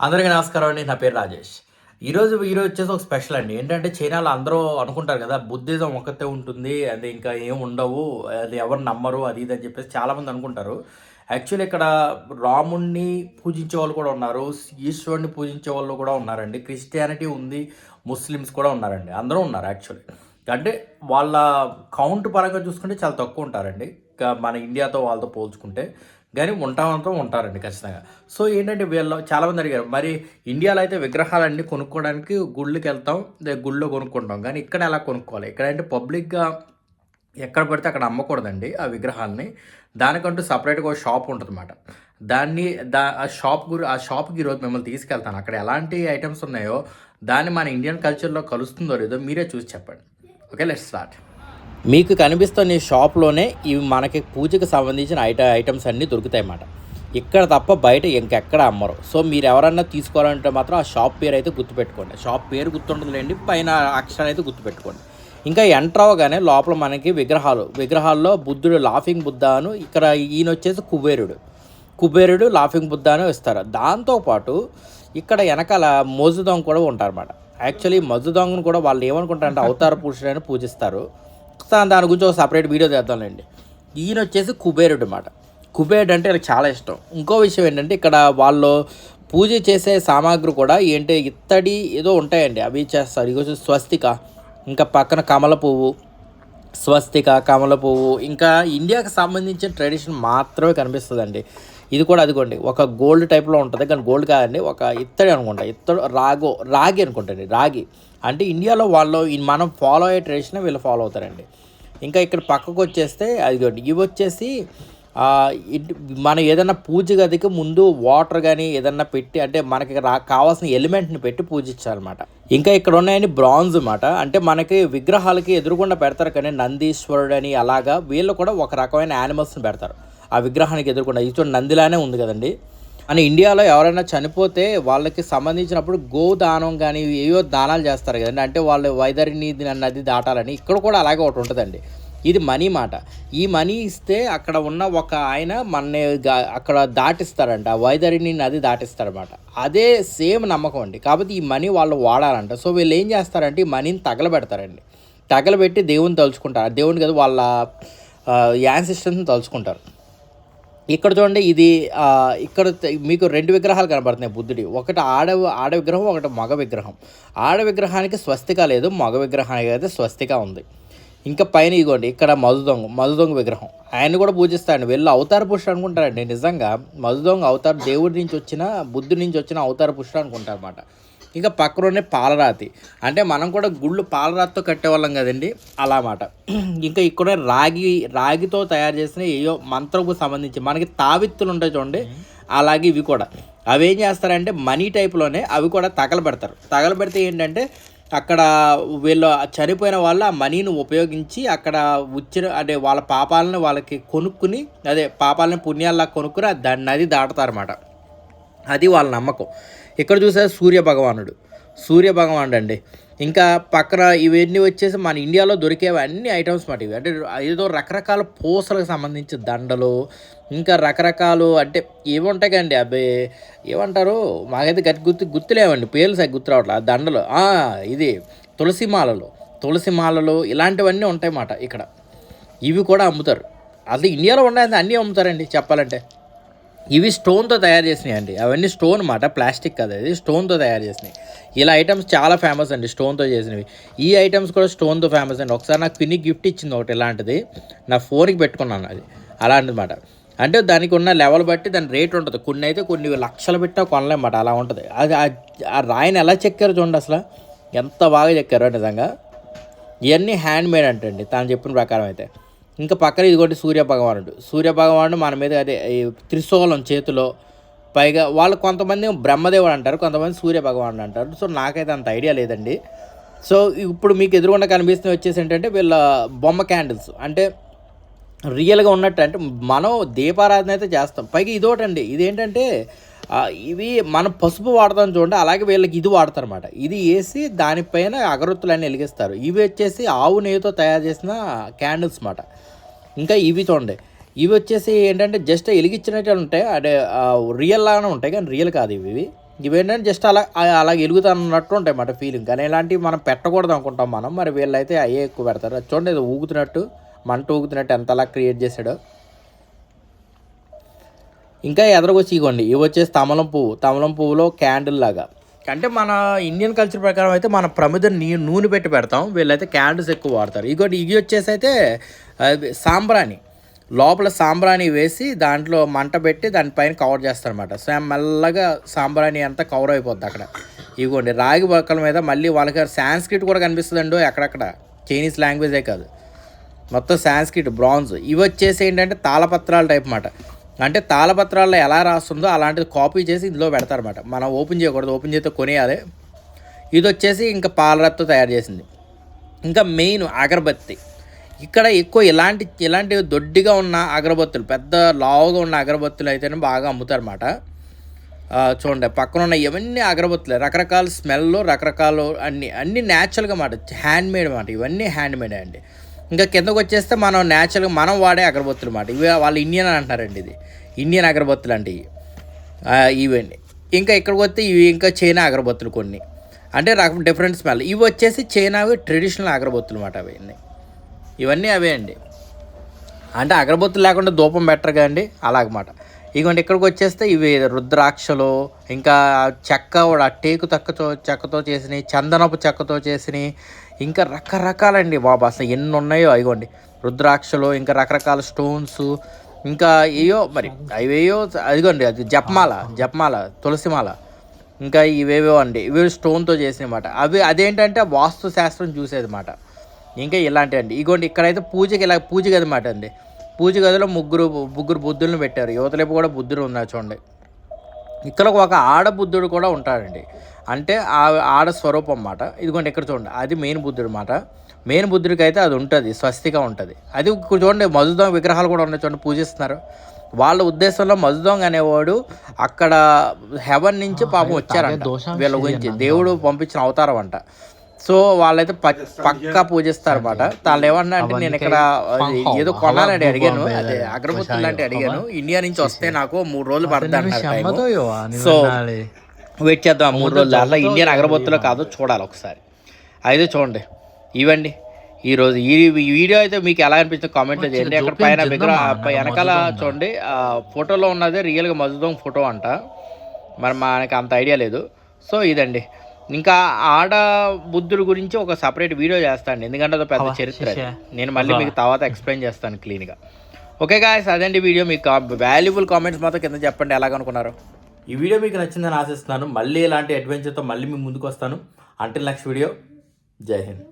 అందరికీ నమస్కారం అండి. నా పేరు రాజేష్. ఈరోజు ఈరోజు వచ్చేసి ఒక స్పెషల్ అండి. ఏంటంటే చైనాలో అందరూ అనుకుంటారు కదా బుద్ధిజం ఒకతే ఉంటుంది అది ఇంకా ఏం ఉండవు అది ఎవరు నమ్మరు అది ఇది అని చెప్పేసి చాలామంది అనుకుంటారు. యాక్చువల్లీ ఇక్కడ రాముణ్ణి పూజించే వాళ్ళు కూడా ఉన్నారు ఈశ్వరుణ్ణి పూజించే వాళ్ళు కూడా ఉన్నారండి. క్రిస్టియానిటీ ఉంది ముస్లిమ్స్ కూడా ఉన్నారండి. అందరూ ఉన్నారు యాక్చువల్లీ. అంటే వాళ్ళ కౌంట్ పరంగా చూసుకుంటే చాలా తక్కువ ఉంటారండి. మన ఇండియాతో వాళ్ళతో పోల్చుకుంటే. కానీ ఉంటామంతా ఉంటారండి ఖచ్చితంగా. సో ఏంటంటే వీళ్ళు చాలామంది అడిగారు మరి ఇండియాలో అయితే విగ్రహాలన్నీ కొనుక్కోవడానికి గుళ్ళకి వెళ్తాం లేదా గుళ్ళో కొనుక్కుంటాం కానీ ఇక్కడ ఎలా కొనుక్కోవాలి? ఇక్కడ అంటే పబ్లిక్గా ఎక్కడ పడితే అక్కడ అమ్మకూడదండి ఆ విగ్రహాలని. దానికంటూ సపరేట్గా ఒక షాప్ ఉంటుందన్నమాట. దాన్ని దా ఆ షాప్ గురి ఆ షాప్కి ఈరోజు మిమ్మల్ని తీసుకెళ్తాను. అక్కడ ఎలాంటి ఐటమ్స్ ఉన్నాయో దాన్ని మన ఇండియన్ కల్చర్లో కలుస్తుందో లేదో మీరే చూసి చెప్పండి. Okay let start. మీకు కనిపిస్తున్న ఈ షాప్లోనే ఇవి మనకి పూజకి సంబంధించిన ఐట ఐటమ్స్ అన్నీ దొరుకుతాయి అన్నమాట ఇక్కడ తప్ప బయట ఇంకెక్కడ అమ్మరు. సో మీరు ఎవరన్నా తీసుకోవాలంటే మాత్రం ఆ షాప్ పేరు అయితే గుర్తుపెట్టుకోండి. షాప్ పేరు గుర్తుండదులేండి పైన అక్షరాలు అయితే గుర్తుపెట్టుకోండి. ఇంకా ఎంటర్ అవ్వగానే లోపల మనకి విగ్రహాలు విగ్రహాల్లో బుద్ధుడు లాఫింగ్ బుద్ధ అను ఇక్కడ ఈయన వచ్చేసి కుబేరుడు. కుబేరుడు లాఫింగ్ బుద్ధ అని ఇస్తారు దాంతోపాటు ఇక్కడ వెనకాల మోజుదొంగ కూడా ఉంటారన్నమాట. యాక్చువల్లీ మజుదొంగను కూడా వాళ్ళు ఏమనుకుంటారంటే అవతార పురుషుడని పూజిస్తారు. దా- దాని గురించి ఒక సపరేట్ వీడియో చేద్దాంలేండి. ఈయన వచ్చేసి కుబేరుడు అనమాట కుబేరుడు అంటే నాకు చాలా ఇష్టం. ఇంకో విషయం ఏంటంటే ఇక్కడ వాళ్ళు పూజ చేసే సామాగ్రి కూడా ఏంటి ఇత్తడి ఏదో ఉంటాయండి. అవి చేస్తారు. ఇక స్వస్తిక ఇంకా పక్కన కమల పువ్వు స్వస్తిక కమల పువ్వు. ఇంకా ఇండియాకి సంబంధించిన ట్రెడిషన్ మాత్రమే కనిపిస్తుందండి. ఇది కూడా అదిగోండి ఒక గోల్డ్ టైప్లో ఉంటుంది కానీ గోల్డ్ కాదండి ఒక ఇత్తడి అనుకుంటా ఇత్తడి రాగో రాగి అనుకుంటండి రాగి. అంటే ఇండియాలో వాళ్ళు మనం ఫాలో అయ్యే ట్రెడిషన్ వీళ్ళు ఫాలో అవుతారండి. ఇంకా ఇక్కడ పక్కకు వచ్చేస్తే అదిగోండి ఇవి వచ్చేసి మనం ఏదైనా పూజ గదికి ముందు వాటర్ కానీ ఏదన్నా పెట్టి అంటే మనకి రా కావాల్సిన ఎలిమెంట్ని పెట్టి పూజించాలన్నమాట. ఇంకా ఇక్కడ ఉన్నాయని బ్రాంజ్ అన్నమాట అంటే మనకి విగ్రహాలకి ఎదురుగుండా పెడతారు కానీ నందీశ్వరుడు అని అలాగా వీళ్ళు కూడా ఒక రకమైన యానిమల్స్ని పెడతారు. ఆ విగ్రహానికి ఎదురుకుండా. ఇది చూడండి నందిలానే ఉంది కదండి. అని ఇండియాలో ఎవరైనా చనిపోతే వాళ్ళకి సంబంధించినప్పుడు గోదానం కానీ ఏవో దానాలు చేస్తారు కదండి. అంటే వాళ్ళు వైదరిని నది దాటాలని ఇక్కడ కూడా అలాగే ఒకటి ఉంటుందండి. ఇది మనీ మాట. ఈ మనీ ఇస్తే అక్కడ ఉన్న ఒక ఆయన మన అక్కడ దాటిస్తారంట. వైదరిని నది దాటిస్తారన్నమాట. అదే సేమ్ నమ్మకం అండి. కాబట్టి ఈ మనీ వాళ్ళు వాడాలంట. సో వీళ్ళు ఏం చేస్తారంటే ఈ మనీని తగలబెడతారండి. తగలబెట్టి దేవుని తలుచుకుంటారు. దేవుని కదా వాళ్ళ యాన్సిస్టర్స్ని తలుచుకుంటారు. ఇక్కడ చూడండి ఇది ఇక్కడ మీకు రెండు విగ్రహాలు కనబడుతున్నాయి బుద్ధుడి. ఒకటి ఆడ ఆడ విగ్రహం ఒకటి మగ విగ్రహం. ఆడ విగ్రహానికి స్వస్తిక లేదు మగ విగ్రహానికి అయితే స్వస్తిక ఉంది. ఇంకా పైన ఇగోండి ఇక్కడ మధుదొంగ మధుదొంగ విగ్రహం. ఆయన కూడా పూజిస్తాడండి. వెళ్ళి అవతార పురుషుడు అనుకుంటారండి నిజంగా. మధుదొంగ అవతార దేవుడి నుంచి వచ్చిన బుద్ధుడి నుంచి వచ్చిన అవతార పురుషుడు అనుకుంటారు అనమాట ఇంకా పక్కనే పాలరాతి. అంటే మనం కూడా గుళ్ళు పాలరాతితో కట్టేవాళ్ళం కదండి. అలా మాట. ఇంకా ఇక్కడ రాగి రాగితో తయారు చేసిన ఏయో మంత్రకు సంబంధించి మనకి తావిత్తులు ఉంటాయి చూడండి. అలాగే ఇవి కూడా. అవి ఏం చేస్తారంటే మనీ టైప్లోనే అవి కూడా తగలబెడతారు. తగలబెడితే ఏంటంటే అక్కడ వీళ్ళు చనిపోయిన వాళ్ళు ఆ మనీని ఉపయోగించి అక్కడ వచ్చిన అంటే వాళ్ళ పాపాలను వాళ్ళకి కొనుక్కుని అదే పాపాలని పుణ్యాల్లా కొనుక్కుని దాన్ని దా- నది దాటుతారన్నమాట. అది వాళ్ళ నమ్మకం. ఇక్కడ చూసారు సూర్య భగవానుడు. సూర్య భగవానుడు అండి ఇంకా పక్కన ఇవన్నీ వచ్చేసి మన ఇండియాలో దొరికేవి అన్ని ఐటమ్స్ మాట ఇవి. అంటే ఏదో రకరకాల పూసలకు సంబంధించి దండలు ఇంకా రకరకాలు అంటే ఏముంటాయి కండి అవి ఏమంటారు? మాకైతే గట్టి గుర్తు గుర్తులేవండి. పేర్లు సరి గుర్తు రావట్లేదు ఆ దండలు ఇది తులసి మాలలు. తులసి మాలలు ఇలాంటివన్నీ ఉంటాయి మాట ఇక్కడ. ఇవి కూడా అమ్ముతారు. అసలు ఇండియాలో ఉన్నాయి అన్నీ అమ్ముతారండి చెప్పాలంటే. ఇవి స్టోన్తో తయారు చేసినాయి అండి అవన్నీ స్టోన్ మాట ప్లాస్టిక్ కదా ఇది స్టోన్తో తయారు చేసినాయి. ఇలా ఐటమ్స్ చాలా ఫేమస్ అండి స్టోన్తో చేసినవి. ఈ ఐటమ్స్ కూడా స్టోన్తో ఫేమస్ అండి. ఒకసారి నాకు పిన్ని గిఫ్ట్ ఇచ్చింది ఒకటి ఇలాంటిది. నా ఫోన్కి పెట్టుకున్నాను అది. అలాంటిది మాట అంటే దానికి ఉన్న లెవెల్ బట్టి దాని రేట్ ఉంటుంది. కొన్ని అయితే కొన్ని లక్షలు పెట్టా కొనలేమాట అలా ఉంటుంది. అది ఆ- ఆ రాయిని ఎలా చెక్కారు చూడండి అసలు. ఎంత బాగా చెక్కారో నిజంగా. ఇవన్నీ హ్యాండ్ మేడ్ అంటండి. తాను చెప్పిన ప్రకారం అయితే. ఇంకా పక్కన ఇదిగోటి సూర్య భగవానుడు. సూర్య భగవానుడు మన మీద అదే ఈ త్రిశూలం చేతిలో పైగా వాళ్ళు కొంతమంది బ్రహ్మదేవుడు అంటారు కొంతమంది సూర్య భగవానుడు అంటారు. సో నాకైతే అంత ఐడియా లేదండి. సో ఇప్పుడు మీకు ఎదురుగుండా కనిపిస్తుంది వచ్చేసి ఏంటంటే వీళ్ళ బొమ్మ క్యాండిల్స్. అంటే రియల్గా ఉన్నట్టు అంటే మనం దీపారాధన అయితే చేస్తాం. పైగా ఇదోటండి ఇదేంటంటే ఇవి మనం పసుపు వాడతాం చూడండి అలాగే వీళ్ళకి ఇది వాడతారనమాట ఇది వేసి దానిపైన అగరొత్తులన్నీ వెలిగిస్తారు. ఇవి వచ్చేసి ఆవు నెయ్యితో తయారు చేసిన క్యాండిల్స్ మాట ఇంకా ఇవి చూడండి. ఇవి వచ్చేసి ఏంటంటే జస్ట్ వెలిగించినట్టు ఉంటాయి. అంటే రియల్ లాగానే ఉంటాయి కానీ రియల్ కాదు ఇవి. ఇవి ఏంటంటే జస్ట్ అలా ఆ- అలా ఎలుగుతున్నట్టు ఉంటాయి అన్నమాట ఫీలింగ్ కానీ ఇలాంటివి మనం పెట్టకూడదు అనుకుంటాం మనం. మరి వీళ్ళైతే అయ్యే ఎక్కువ పెడతారు. చూడండి ఇది ఊగుతున్నట్టు మంట ఊగుతున్నట్టు ఎంత అలా క్రియేట్ చేశాడో. ఇంకా ఎదరకొచ్చి ఇగోండి. ఇవి వచ్చేసి తమలం పువ్వు. తమలం పువ్వులో క్యాండిల్ లాగా. అంటే మన ఇండియన్ కల్చర్ ప్రకారం అయితే మన ప్రమిద నీ నూనె పెట్టి పెడతాం. వీళ్ళైతే క్యాండిల్స్ ఎక్కువ వాడతారు. ఇంకోటి ఇవి వచ్చేసి అయితే అది సాంబ్రాణి. లోపల సాంబ్రాణి వేసి దాంట్లో మంట పెట్టి దానిపైన కవర్ చేస్తారనమాట సో మెల్లగా సాంబ్రాణి అంతా కవర్ అయిపోద్ది అక్కడ. ఇగోండి రాగి బొక్కల మీద మళ్ళీ వాళ్ళకి సాంస్క్రిట్ కూడా కనిపిస్తుందండి అక్కడక్కడ చైనీస్ లాంగ్వేజే కాదు. మొత్తం సాంస్క్రిట్ బ్రాంజ్. ఇవి వచ్చేసి ఏంటంటే తాళపత్రాల టైప్ మాట అంటే తాళపత్రాల్లో ఎలా రాస్తుందో అలాంటిది కాపీ చేసి ఇందులో పెడతారన్నమాట. మనం ఓపెన్ చేయకూడదు ఓపెన్ చేస్తే కొనేయాలి. ఇది వచ్చేసి ఇంకా పాలరత్తో తయారు చేసింది. ఇంకా మెయిన్ అగరబత్తి. ఇక్కడ ఎక్కువ ఇలాంటి ఇలాంటి దొడ్డిగా ఉన్న అగరబత్తులు పెద్ద లావుగా ఉన్న అగరబత్తులు అయితేనే బాగా అమ్ముతారన్నమాట. ఆ, చూడండి పక్కన ఉన్న ఇవన్నీ అగరబత్తులే. రకరకాల స్మెల్ రకరకాలు అన్నీ అన్ని న్యాచురల్గా మాట హ్యాండ్ మేడ్ మాట. ఇవన్నీ హ్యాండ్ మేడ్ అండి. ఇంకా కిందకు వచ్చేస్తే మనం న్యాచురల్గా మనం వాడే అగరబత్తులు మాట ఇవి వాళ్ళు ఇండియన్ అని అంటారండి ఇది. ఇండియన్ అగరబత్తులు అంటే ఇవి. ఇవండి. ఇంకా ఇక్కడికి వస్తే ఇవి ఇంకా చైనా అగరబత్తులు కొన్ని. అంటే రకం డిఫరెంట్ స్మెల్ ఇవి వచ్చేసి చైనావి ట్రెడిషనల్ అగరబత్తులు అన్నమాట అవన్నీ ఇవన్నీ అవే అండి. అంటే అగరబత్తులు లేకుండా ధూపం బెటర్ కదండి అలాగమాట ఇగోండి ఇక్కడికి వచ్చేస్తే ఇవి రుద్రాక్షలు ఇంకా చెక్క కూడా టేకు తక్కతో చెక్కతో చేసినవి చందనపు చెక్కతో చేసినవి ఇంకా రకరకాలండి బాబు అసలు ఎన్ని ఉన్నాయో ఇగోండి రుద్రాక్షలు ఇంకా రకరకాల స్టోన్స్ ఇంకా ఏయో మరి అవేయో అదిగోండి అది జపమాల జపమాల తులసిమాల ఇంకా ఇవేవో అండి ఇవి స్టోన్తో చేసినమాట. అవి అదేంటంటే వాస్తు శాస్త్రం చూసేది మాట ఇంకా ఇలాంటివి అండి. ఇగోండి ఇక్కడైతే పూజకి ఇలా పూజ గది మాట అండి. పూజ గదిలో ముగ్గురు ముగ్గురు బుద్ధులను పెట్టారు. యువతలేపు కూడా బుద్ధుడు ఉన్నారు చూడండి. ఇక్కడ ఒక ఆడ బుద్ధుడు కూడా ఉంటాడండి. అంటే ఆ ఆడ స్వరూపం అన్నమాట. ఇదిగోండి ఇక్కడ చూడండి. అది మెయిన్ బుద్ధుడు అన్నమాట. మెయిన్ బుద్ధుడికి అయితే అది ఉంటుంది స్వస్తిగా ఉంటుంది. అది చూడండి మధుదొంగ విగ్రహాలు కూడా ఉన్నాయి చూడండి పూజిస్తున్నారు. వాళ్ళ ఉద్దేశంలో మధుదొంగ అనేవాడు అక్కడ హెవెన్ నుంచి పాపం వచ్చారంట. వీళ్ళ గురించి దేవుడు పంపించిన అవతారం అంట. సో వాళ్ళైతే ప- పక్కా పూజిస్తారు అనమాట వాళ్ళు ఏమన్నా అంటే నేను ఇక్కడ ఏదో కొనాలని అడిగాను. అదే అగరబత్తులు లాంటి అడిగాను. ఇండియా నుంచి వస్తే నాకు మూడు రోజులు పడుతుంది అంటున్నారు సో వెయిట్ చేద్దాం మూడు రోజులు. అలా ఇండియన్ అగరబత్తులో కాదో చూడాలి ఒకసారి. అయితే చూడండి ఇవండి ఈరోజు ఈ ఈ వీడియో అయితే మీకు ఎలా అనిపించింది కామెంట్లో చేయండి. అక్కడ పైన వెనకాల చూడండి ఆ ఫోటోలో ఉన్నదే రియల్గా మధుదొంగ ఫోటో అంట. మరి మనకి అంత ఐడియా లేదు. సో ఇదండి. ఇంకా ఆడ బుద్ధుడి గురించి ఒక సపరేట్ వీడియో చేస్తాను ఎందుకంటే అది పెద్ద చరిత్ర. నేను మళ్ళీ మీకు తర్వాత ఎక్స్ప్లెయిన్ చేస్తాను క్లీన్గా ఓకే గాయస్ అదండి వీడియో మీకు వాల్యుబుల్ కామెంట్స్ మాత్రం కింద చెప్పండి. ఎలాగనుకున్నారు? ఈ వీడియో మీకు నచ్చిందని ఆశిస్తున్నాను. మళ్ళీ ఇలాంటి అడ్వెంచర్తో మళ్ళీ మీ ముందుకు వస్తాను. అంటిల్ నెక్స్ట్ వీడియో జై హింద్.